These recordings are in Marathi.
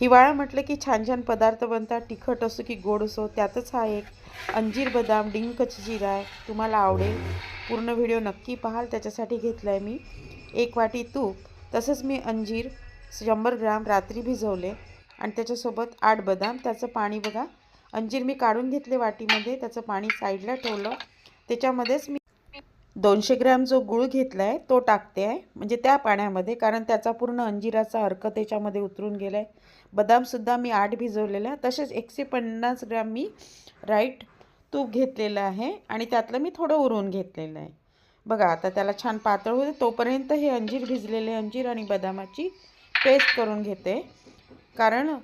हिवाळा म्हटलं की छान छान पदार्थ बनतात. तिखट असो की गोड असो त्यातच हा एक अंजीर बदाम डिंकची जिरा आहे. तुम्हाला आवडेल. पूर्ण व्हिडिओ नक्की पाहाल. त्याच्यासाठी घेतला आहे मी एक वाटी तूप. तसंच मी अंजीर शंभर ग्राम रात्री भिजवले. आणि त्याच्यासोबत आठ बदाम. त्याचं पाणी बघा. अंजीर मी काढून घेतले वाटीमध्ये. त्याचं पाणी साईडला ठेवलं. त्याच्यामध्येच मी दोनशे ग्रॅम जो गूळ घेतला आहे तो टाकते आहे म्हणजे त्या पाण्यामध्ये कारण त्याचा पूर्ण अंजिराचा अर्क त्याच्यामध्ये उतरून गेला आहे बदामसुद्धा मी आठ भिजवलेला आहे. तसेच एकशे पन्नास ग्रॅम मी राईट तूप घेतलेलं आहे आणि त्यातलं मी थोडं उरून घेतलेलं आहे. बघा आता त्याला छान पातळ होते तोपर्यंत हे अंजीर भिजलेले अंजीर आणि बदामाची पेस्ट करून घेते. कारण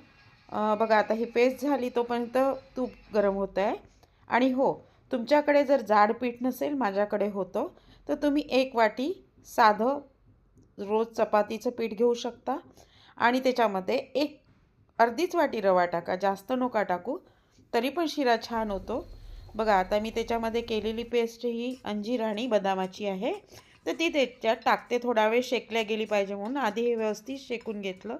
बघा आता ही पेस्ट झाली तोपर्यंत तूप गरम होतं आहे आणि हो तुमच्याकडे जर जाड पीठ नसेल माझ्याकडे होतं तर तुम्ही एक वाटी साधं रोज चपातीचं पीठ घेऊ शकता. आणि त्याच्यामध्ये एक अर्धीच वाटी रवा टाका जास्त नका टाकू तरी पण शिरा छान होतो. बघा आता मी त्याच्यामध्ये केलेली पेस्ट ही अंजीर आणि बदामाची आहे. तर ती त्याच्यात टाकते थोडा वेळ शेकल्या गेली पाहिजे म्हणून. आधी हे व्यवस्थित शेकून घेतलं.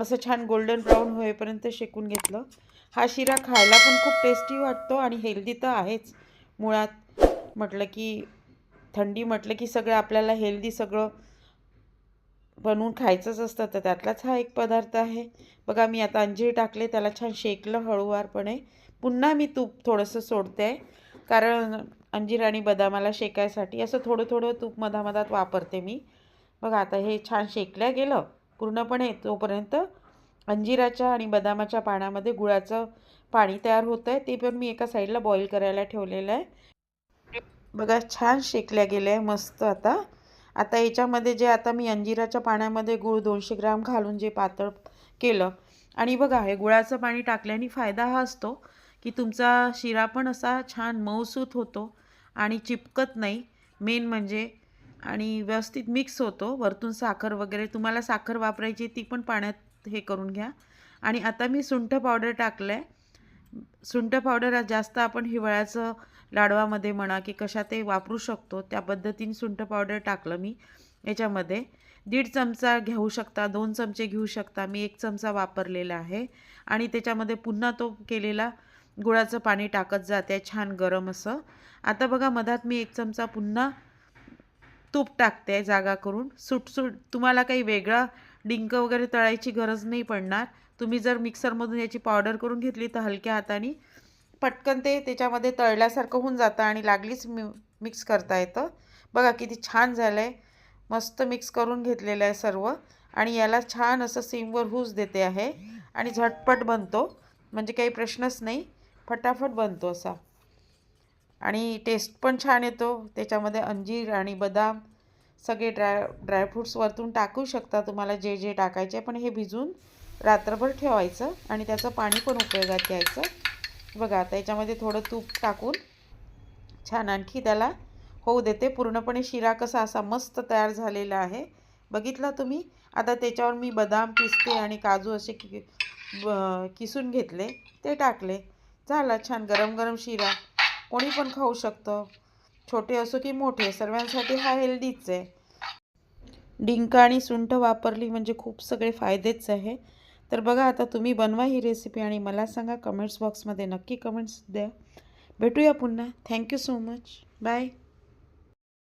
असं छान गोल्डन ब्राऊन होईपर्यंत शेकून घेतलं. हा शिरा खायला पण खूप टेस्टी वाटतो आणि हेल्दी तर आहेच. मुळात म्हटलं की थंडी म्हटलं की सगळं आपल्याला हेल्दी सगळं बनवून खायचंच असतं. तर त्यातलाच हा एक पदार्थ आहे. बघा मी आता अंजीर टाकले त्याला छान शेकलं हळूवारपणे. पुन्हा मी तूप थोडंसं सोडते. आहे कारण अंजीर आणि बदामाला शेकायसाठी असं थोडं थोडं तूप मधामधात वापरते मी. बघा आता हे छान शेकल्या गेलं. पूर्णपणे तोपर्यंत अंजिराच्या आणि बदामाच्या पाण्यामध्ये गुळाचं पाणी तयार होतं आहे ते पण मी एका साईडला बॉईल करायला ठेवलेलं आहे. बघा छान शेकल्या गेल्या आहे मस्त आता. आता याच्यामध्ये जे आता मी अंजिराच्या पाण्यामध्ये गुळ दोनशे ग्राम घालून जे पातळ केलं. आणि बघा हे गुळाचं पाणी टाकल्याने फायदा हा असतो की तुमचा शिरा पण असा छान मऊसूत होतो आणि चिपकत नाही. मेन म्हणजे आणि व्यवस्थित मिक्स होतो. वरतून साखर वगैरे तुम्हाला साखर वापरायची ती पण पाण्यात हे करून घ्या. आणि आता मी सुंठ पावडर टाकलं आहे सुंठ पावडर जास्त आपण हिवाळ्याचं लाडवामध्ये म्हणा की कशा ते वापरू शकतो त्या पद्धतीने सुंठ पावडर टाकलं मी याच्यामध्ये. दीड चमचा घेऊ शकता दोन चमचे घेऊ शकता. मी एक चमचा वापरलेला आहे. आणि त्याच्यामध्ये पुन्हा तो केलेला गुळाचं पाणी टाकत जाते छान गरम असं. आता बघा मधात मी एक चमचा पुन्हा तूप टाकते आहे जागा करून. सुटसुट तुम्हाला काही वेगळा डिंक वगैरे तळायची गरज नाही पडणार. तुम्ही जर मिक्सरमधून याची पावडर करून घेतली तर हलक्या हाताने पटकन ते त्याच्यामध्ये तळल्यासारखं होऊन जातं आणि लागलीच मि मिक्स करता येतं. बघा किती छान झालं आहे मस्त मिक्स करून घेतलेलं आहे सर्व. आणि याला छान असं सिमवर हुस देते आहे. आणि झटपट बनतो. म्हणजे काही प्रश्नच नाही. फटाफट बनतो असा. आणि टेस्ट पण छान येतो. त्याच्यामध्ये अंजीर आणि बदाम सगळे ड्राय ड्रायफ्रूट्स वरतून टाकू शकता तुम्हाला जे जे टाकायचे पण हे भिजून रात्रभर ठेवायचं आणि त्याचं पाणी पण उपयोगात घ्यायचं. बघा आता याच्यामध्ये थोडं तूप टाकून छान आणखी त्याला होऊ देते. पूर्णपणे शिरा कसा असा मस्त तयार झालेला आहे. बघितला तुम्ही? आता त्याच्यावर मी बदाम पिस्ते आणि काजू असे कि किसून घेतले. ते टाकले. झाला छान गरम गरम शिरा. कोणी पण खाऊ शकतं. छोटे असो की मोठे सर्वांसाठी हा हेल्दीच आहे. डिंक आणि सुंठ वापरली म्हणजे खूप सगळे फायदेच आहे. तर बघा आता तुम्ही बनवा ही रेसिपी आणि मला सांगा कमेंट्स बॉक्समध्ये नक्की कमेंट्स द्या. भेटूया पुन्हा. Thank you so much bye